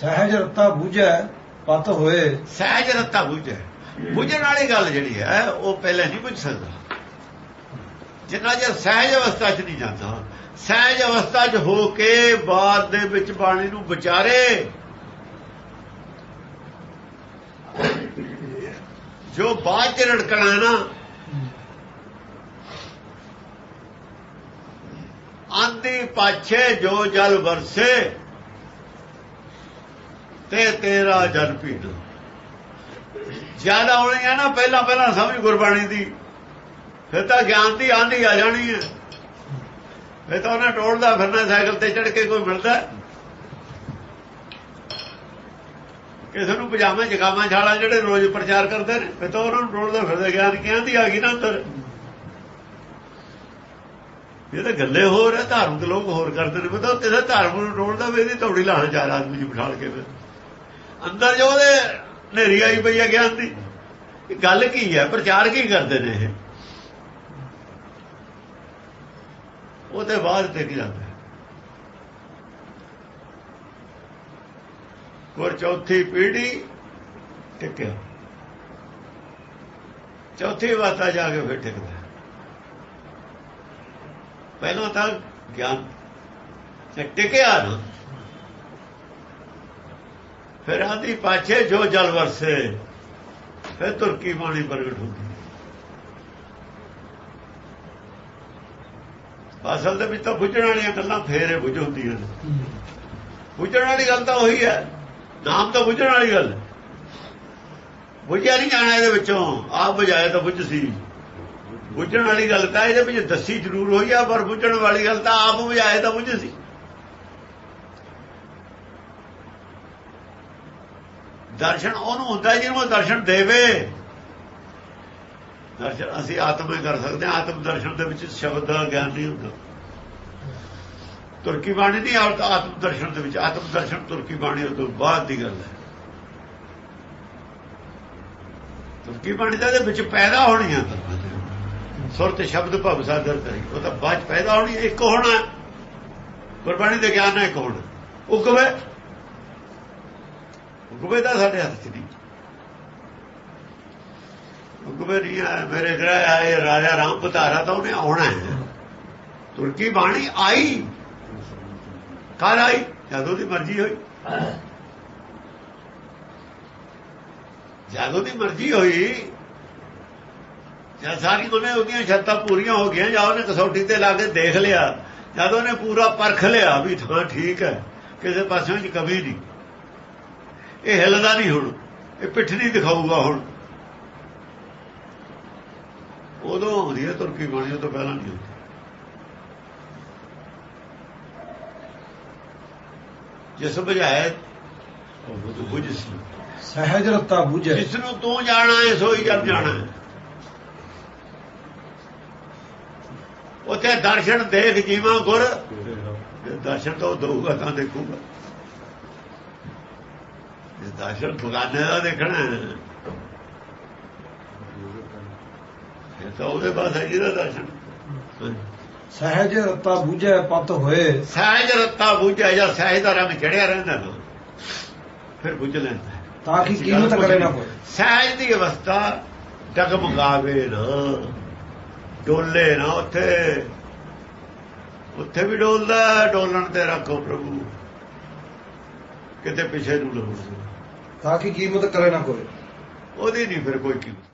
ਸਹਿਜ ਰਤਾ ਬੂਝੈ, ਪਤ ਹੋਏ। ਸਹਿਜ ਰਤਾ ਬੁਝੈ। ਬੁਝਣ ਵਾਲੀ ਗੱਲ ਜਿਹੜੀ ਹੈ, ਉਹ ਪਹਿਲਾਂ ਨਹੀਂ ਬੁਝ ਸਕਦਾ। ਜਿੰਨਾ ਚਿਰ ਸਹਿਜ ਅਵਸਥਾ 'ਚ ਨਹੀਂ ਜਾਂਦਾ, ਸਹਿਜ ਅਵਸਥਾ 'ਚ ਹੋ ਕੇ ਬਾਅਦ ਦੇ ਵਿੱਚ ਬਾਣੀ ਨੂੰ ਵਿਚਾਰੇ। ਜੋ ਬਾਅਦ 'ਚ ਰੜਕਣਾ ਨਾ, ਆਂਦੀ ਪਾਛੇ ਜੋ ਜਲ ਵਰਸੇ। ਤੇ ਤੇਰਾ ਜਨ ਪੀਣਾ ਜ਼ਿਆਦਾ ਆਉਣੀ ਹੈ ਨਾ, ਪਹਿਲਾਂ ਪਹਿਲਾਂ ਸਮਝ ਗੁਰਬਾਣੀ ਦੀ। ਫਿਰ ਤਾਂ ਗਿਆਨ ਦੀ ਆਂधी ਆ ਜਾਣੀ ਹੈ। ਫਿਰ ਤਾਂ ਉਹਨੇ ਟੋੜਦਾ ਫਿਰਨਾ, ਸਾਈਕਲ ਤੇ ਚੜ ਕੇ ਕੋਈ ਮਿਲਦਾ ਕਿਸੇ ਨੂੰ ਪਜਾਮੇ ਜਗਾਵਾਂ ਛਾਲਾਂ ਜਿਹੜੇ ਰੋਜ਼ ਪ੍ਰਚਾਰ ਕਰਦੇ ਨੇ, ਫਿਰ ਤਾਂ ਉਹਨਾਂ ਨੂੰ ਟੋੜਦਾ ਫਿਰਦਾ। ਗਿਆਨ ਕਿਹਾਂ ਦੀ ਆ ਗਈ ਨਾ ਅੰਦਰ? ਇਹ ਤਾਂ ਗੱਲੇ ਹੋਰ ਹੈ ਧਾਰਮਿਕ ਲੋਕ ਹੋਰ ਕਰਦੇ ਨੇ। ਪਤਾ ਕਿਸੇ ਧਾਰਮ ਨੂੰ ਟੋੜਦਾ ਵੀ ਇਹਦੀ ਤੌੜੀ ਲਾਣਾ ਚਾਰ ਆਦਮੀ ਜੀ ਬਿਠਾਲ ਕੇ ਫਿਰ। ਅੰਦਰ ਜੋ ਉਹਦੇ ਨੇਰੀ ਆਈ ਪਈ ਹੈ ਗਿਆਨ ਦੀ ਇਹ ਗੱਲ ਕੀ ਹੈ ਪ੍ਰਚਾਰ ਕੀ ਕਰਦੇ ਨੇ ਇਹ? ਉਹਦੇ ਬਾਅਦ ਟਿਕ ਜਾਂਦਾ ਹੈ। ਚੌਥੀ ਪੀੜੀ ਟਿਕਿਆ ਚੌਥੀ ਵਾਤਾ ਜਾ ਕੇ ਫਿਰ ਟਿਕਦਾ ਪਹਿਲਾਂ ਤਾਂ ਗਿਆਨ ਟਿਕਿਆ ਨਾ। ਫਿਰ ਆਂਦੀ ਪਾਛੇ ਜੋ ਜਲ ਵਰਸੇ ਫਿਰ ਤੁਰਕੀ ਬਾਣੀ ਪ੍ਰਗਟ ਹੁੰਦੀ? ਅਸਲ ਦੇ ਵਿੱਚ ਤਾਂ ਬੁੱਝਣ ਵਾਲੀਆਂ ਗੱਲਾਂ ਫੇਰ ਬੁੱਝ ਹੁੰਦੀਆਂ ਨੇ। ਬੁੱਝਣ ਵਾਲੀ ਗੱਲ ਤਾਂ ਉਹੀ ਹੈ। ਨਾਮ ਤਾਂ ਬੁੱਝਣ ਵਾਲੀ ਗੱਲ। ਬੁੱਝਿਆ ਨਹੀਂ ਜਾਣਾ ਇਹਦੇ ਵਿੱਚੋਂ। ਆਪ ਬੁਝਾਇਆ ਤਾਂ ਬੁੱਝ ਸੀ। ਬੁੱਝਣ ਵਾਲੀ ਗੱਲ ਤਾਂ ਇਹਦੇ ਵਿੱਚ ਦੱਸੀ ਜ਼ਰੂਰ ਹੋਈ ਆ ਪਰ ਬੁੱਝਣ ਵਾਲੀ ਗੱਲ ਤਾਂ ਆਪ ਬੁਝਾਇਆ ਤਾਂ ਬੁੱਝ ਸੀ। ਦਰਸ਼ਨ ਉਹਨੂੰ ਹੁੰਦਾ ਜਿਹਨੂੰ ਦਰਸ਼ਨ ਦੇਵੇ। ਦਰਸ਼ਨ ਅਸੀਂ ਆਤਮੇ ਕਰ ਸਕਦੇ ਹਾਂ। ਆਤਮ ਦਰਸ਼ਨ ਦੇ ਵਿੱਚ ਸ਼ਬਦ ਦਾ ਗਿਆਨ ਨਹੀਂ ਹੁੰਦਾ। ਤੁਰਕੀ ਬਾਣੀ ਨਹੀਂ ਆਤਮ ਦਰਸ਼ਨ ਦੇ ਵਿੱਚ। ਆਤਮ ਦਰਸ਼ਨ ਤੁਰਕੀ ਬਾਣੀ ਤੋਂ ਬਾਅਦ ਦੀ ਗੱਲ ਹੈ। ਤੁਰਕੀ ਬਾਣੀ ਤਾਂ ਇਹਦੇ ਵਿੱਚ ਪੈਦਾ ਹੋਣੀ ਹੈ ਸੁਰਤ ਸ਼ਬਦ ਭਵ ਸਾਦਰ ਕਰੀ। ਉਹ ਤਾਂ ਬਾਅਦ 'ਚ ਪੈਦਾ ਹੋਣੀ, ਇੱਕ ਹੋਣਾ। ਗੁਰਬਾਣੀ ਦੇ ਗਿਆਨ ਨਾਲ ਇੱਕ ਹੋਣਾ। ਕਵੇ ਉਗਵੇ ਦਾ ਸਾਡੇ ਹੱਥ 'ਚ ਨਹੀਂ। ਉਗਵੇ ਨਹੀਂ ਆ ਮੇਰੇ ਗ੍ਰਹਿ ਆਏ ਰਾਜਾ ਰਾਮ ਪਤਾਰਾ ਤਾਂ ਉਹਨੇ ਆਉਣਾ ਹੈ। ਤੁਰਕੀ ਬਾਣੀ ਆਈ। ਕਦ ਆਈ? ਜਦੋਂ ਦੀ ਮਰਜ਼ੀ ਹੋਈ। ਜਦੋਂ ਦੀ ਮਰਜ਼ੀ ਹੋਈ, ਜਦ ਸਾਰੀ ਉਹਨੇ ਉਹਦੀਆਂ ਛੱਤਾਂ ਪੂਰੀਆਂ ਹੋ ਗਈਆਂ, ਜਾਂ ਉਹਨੇ ਕਸੌਟੀ ਤੇ ਲਾ ਕੇ ਦੇਖ ਲਿਆ, ਜਦ ਉਹਨੇ ਪੂਰਾ ਪਰਖ ਲਿਆ ਵੀ ਥਾਂ ਠੀਕ ਹੈ, ਕਿਸੇ ਪਾਸਿਓਂ ਦੀ ਕਮੀ ਨਹੀਂ। ਇਹ ਹਿੱਲਦਾ ਨਹੀਂ ਹੁਣ ਇਹ ਪਿੱਠ ਨਹੀਂ ਦਿਖਾਊਗਾ ਹੁਣ। ਉਦੋਂ ਹੁੰਦੀ ਹੈ ਤੁਰਕੀ ਬਾਣੀ ਤੋਂ ਪਹਿਲਾਂ ਨਹੀਂ ਹੁੰਦੀ। ਜਿਸ ਬੁਝਾਏ ਉਹ ਬੁਝ- ਬੁਝ ਸੀ। ਸਹਿਜ ਰਤਾ ਬੂਝੈ। ਜਿਸ ਨੂੰ ਤੂੰ ਜਾਣਾ ਹੈ ਸੋਈ ਜਦ ਜਾਣਾ ਹੈ। ਉਥੇ ਦਰਸ਼ਨ ਦੇਖ ਜੀਵਾਂ ਗੁਰ ਦਰਸ਼ਨ ਤਾਂ ਦਊਗਾ ਤਾਂ ਦੇਖੂਗਾ। ਦਰਸ਼ਨ ਬੁਗਾਨੇ ਦਾ ਦੇਖਣਾ। ਹੈ, ਇਹ ਤਾਂ ਉਹਦੇ ਪਾਸ ਹੈ ਜਿਹਦਾ ਦਰਸ਼ਨ। ਸਹਿਜ ਰਤਾ ਬੂਝੈ ਪਤ ਹੋਏ। ਸਹਿਜ ਰੱਤਾ ਬੁਝਿਆ ਜਾਂ ਸਹਿਜ ਦਾ ਰੰਗ ਚੜਿਆ ਰਹਿੰਦਾ ਫਿਰ ਬੁਝ ਲੈਂਦਾ। ਤਾਂ ਕਿ ਕੀਮਤ ਕਰੇ ਨਾ ਕੋਈ ਸਹਿਜ ਦੀ ਅਵਸਥਾ ਡਗਮਗਾਵੇ ਨਾ। ਡੋਲੇ ਨਾ ਉੱਥੇ। ਉੱਥੇ ਵੀ ਡੋਲਦਾ ਡੋਲਣ ਤੇ ਰੱਖੋ ਪ੍ਰਭੂ। ਕਿਤੇ ਪਿੱਛੇ ਨੂੰ ਲਓ ਤਾਂ ਕਿ ਕੀਮਤ ਕਰੇ ਨਾ ਕੋਈ। ਉਹਦੀ ਨਹੀਂ ਫਿਰ ਕੋਈ ਕੀਮਤ।